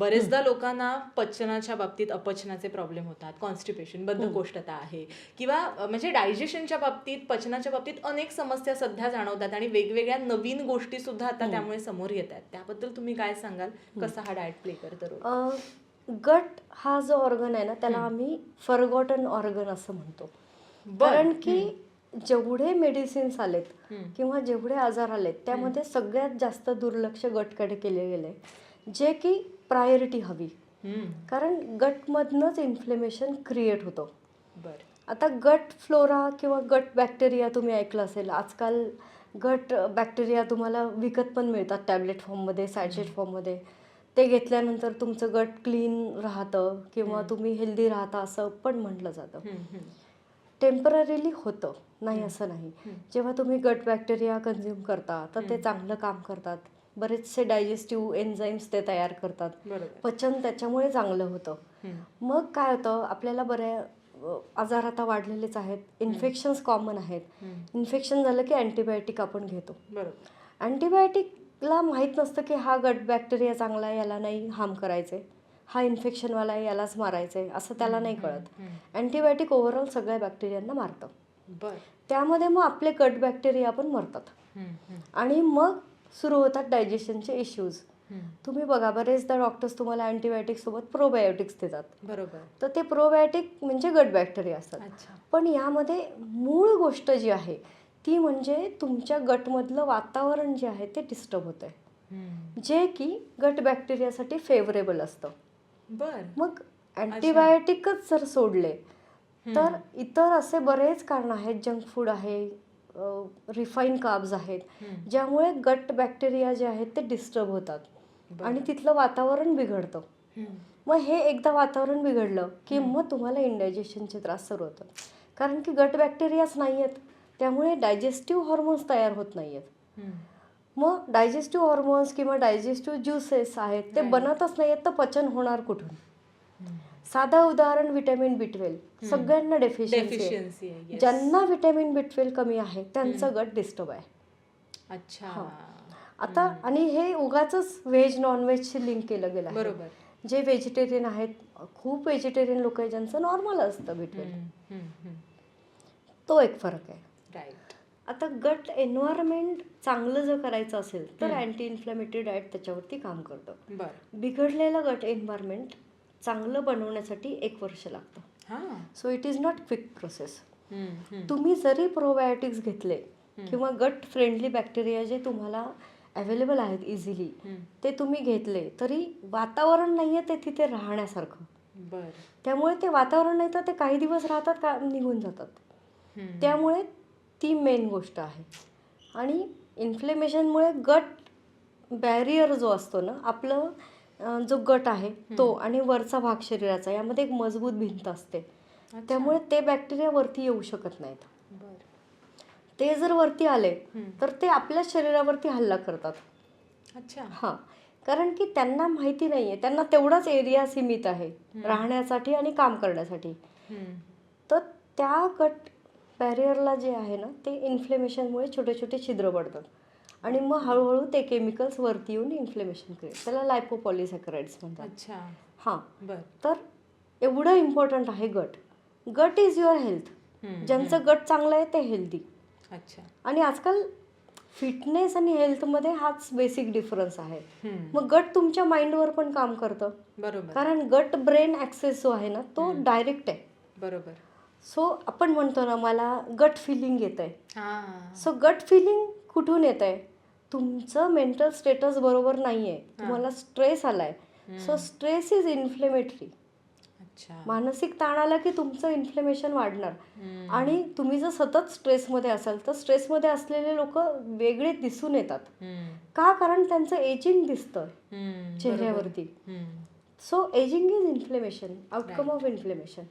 बरेचदा लोकांना पचनाच्या बाबतीत अपचनाचे प्रॉब्लेम होतात. कॉन्स्टिपेशन बद्धकोष्ठता आहे. किंवा म्हणजे डायजेशनच्या बाबतीत पचनाच्या बाबतीत अनेक समस्या सध्या जाणवतात आणि वेगवेगळ्या नवीन गोष्टी सुद्धा आता त्यामुळे समोर येत आहेत. त्याबद्दल तुम्ही काय सांगाल? कसा हा डाएट प्ले करतो गट हा जो ऑर्गन आहे ना त्याला आम्ही फरगॉटन ऑर्गन असं म्हणतो. कारण की जेवढे मेडिसिन्स आलेत. किंवा जेवढे आजार आलेत त्यामध्ये सगळ्यात जास्त दुर्लक्ष गटकडे केले गेले. जे की प्रायोरिटी हवी. कारण गटमधनंच इन्फ्लेमेशन क्रिएट होतं. बर. आता गट फ्लोरा किंवा गट बॅक्टेरिया तुम्ही ऐकलं असेल आजकाल गट बॅक्टेरिया तुम्हाला विकत पण मिळतात टॅबलेट फॉर्ममध्ये सॅचेट फॉर्ममध्ये ते घेतल्यानंतर तुमचं गट क्लीन राहतं किंवा तुम्ही हेल्दी राहता असं पण म्हटलं जातं. टेम्पररीली होतं. नाही असं नाही. जेव्हा तुम्ही गट बॅक्टेरिया कन्झ्युम करता तर ते चांगलं काम करतात. बरेचसे डायजेस्टिव्ह एन्झाईम्स ते तयार करतात. पचन त्याच्यामुळे चांगलं होतं. मग काय होतं आपल्याला बऱ्या आजार आता वाढलेलेच आहेत. इन्फेक्शन्स कॉमन आहेत. इन्फेक्शन झालं की अँटीबायोटिक आपण घेतो. अँटीबायोटिकला माहीत नसतं की हा गट बॅक्टेरिया चांगला आहे याला नाही हार्म करायचे. हा इन्फेक्शनवाला आहे यालाच मारायचं. आहे असं त्याला नाही कळत. अँटीबायोटिक ओव्हरऑल सगळ्या बॅक्टेरियांना मारतं. त्यामध्ये मग आपले गट बॅक्टेरिया पण मरतात. आणि मग सुरू होतात डायजेशनचे इश्यूज. तुम्ही बघा बरेचदा डॉक्टर्स तुम्हाला अँटीबायोटिक्सोबत प्रोबायोटिक्स देतात. बरोबर. तर ते प्रोबायोटिक म्हणजे गट बॅक्टेरिया असतात. पण यामध्ये मूळ गोष्ट जी आहे ती म्हणजे तुमच्या गटमधलं वातावरण जे आहे ते डिस्टर्ब होतं आहे. जे की गट बॅक्टेरियासाठी फेवरेबल असतं. बर. मग अँटीबायोटिकच जर सोडले तर इतर असे बरेच कारण आहेत जंक फूड आहे रिफाईन काब्स आहेत. ज्यामुळे गट बॅक्टेरिया जे आहेत ते डिस्टर्ब होतात. आणि तिथलं वातावरण बिघडतं. मग हे एकदा वातावरण बिघडलं की मग तुम्हाला इंडायजेशनचे त्रास सुरू होतात कारण की गट बॅक्टेरियाच नाही आहेत त्यामुळे डायजेस्टिव्ह हॉर्मोन्स तयार होत नाही आहेत. मग डायजेस्टिव्ह हॉर्मोन्स किंवा डायजेस्टिव्ह ज्युसेस आहेत ते. बनतच नाही आहेत तर पचन होणार कुठून. साधं उदाहरण विटॅमिन बी ट्वेल्व सगळ्यांना डेफिशियन्सी आहे. ज्यांना विटॅमिन बी ट्वेल्व कमी आहे त्यांचं गट डिस्टर्ब आहे. अच्छा. आता आणि हे उगाच व्हेज नॉनव्हेजशी लिंक केलं गेलं आहे. बरोबर. जे व्हेजिटेरियन आहेत खूप व्हेजिटेरियन लोक आहेत ज्यांचं नॉर्मल असतं बी ट्वेल्व तो एक फरक आहे. राईट आता गट एन्व्हायरमेंट चांगलं जर करायचं असेल तर अँटी इन्फ्लॅमेटरी डाएट त्याच्यावरती काम करतं. बिघडलेलं गट एन्व्हायरमेंट चांगलं बनवण्यासाठी एक वर्ष लागतं. हा. So it is not quick process. तुम्ही जरी प्रोबायोटिक्स घेतले किंवा गट फ्रेंडली बॅक्टेरिया जे तुम्हाला अवेलेबल आहेत इझिली. ते तुम्ही घेतले तरी वातावरण नाही आहे ते तिथे राहण्यासारखं. त्यामुळे ते वातावरण नाही तर ते काही दिवस राहतात का निघून जातात. त्यामुळे ती मेन गोष्ट आहे. आणि इन्फ्लेमेशनमुळे गट बॅरियर जो असतो ना आपलं जो गट आहे तो आणि वरचा भाग शरीराचा यामध्ये एक मजबूत भिंत असते. त्यामुळे ते बॅक्टेरिया वरती येऊ शकत नाहीत. ते जर वरती आले. तर ते आपल्या शरीरावरती हल्ला करतात. अच्छा. हां. कारण की त्यांना माहिती नाही आहे त्यांना तेवढाच एरिया सीमित आहे राहण्यासाठी आणि काम करण्यासाठी. तर त्या गट बॅरियरला जे आहे ना ते इन्फ्लेमेशनमुळे छोटे छोटे छिद्र पडतात. आणि मग हळूहळू ते केमिकल्स वरती येऊन इन्फ्लेमेशन क्रिएट त्याला लायपोपॉलिसॅकराइड्स म्हणतात. अच्छा. हां. बर. तर एवढं इम्पॉर्टंट आहे गट. गट इज युअर हेल्थ ज्यांचं गट चांगलं आहे ते हेल्दी अच्छा. आणि आजकाल फिटनेस आणि हेल्थमध्ये हाच बेसिक डिफरन्स आहे. मग गट तुमच्या माइंडवर पण काम करतं. बरोबर. कारण गट ब्रेन ॲक्सेस जो आहे ना तो डायरेक्ट आहे. बरोबर. सो आपण म्हणतो ना मला गट फिलिंग येत आहे सो गट फिलिंग कुठून येत आहे? तुमचं मेंटल स्टेटस बरोबर नाही आहे तुम्हाला स्ट्रेस आलाय. सो स्ट्रेस इज इन्फ्लेमेटरी मानसिक ताण आला की तुमचं इन्फ्लेमेशन वाढणार. आणि तुम्ही जर सतत स्ट्रेसमध्ये असाल तर स्ट्रेसमध्ये असलेले लोक वेगळे दिसून येतात. का? कारण त्यांचं एजिंग दिसतं. चेहऱ्यावरती. So ageing is inflammation outcome of inflammation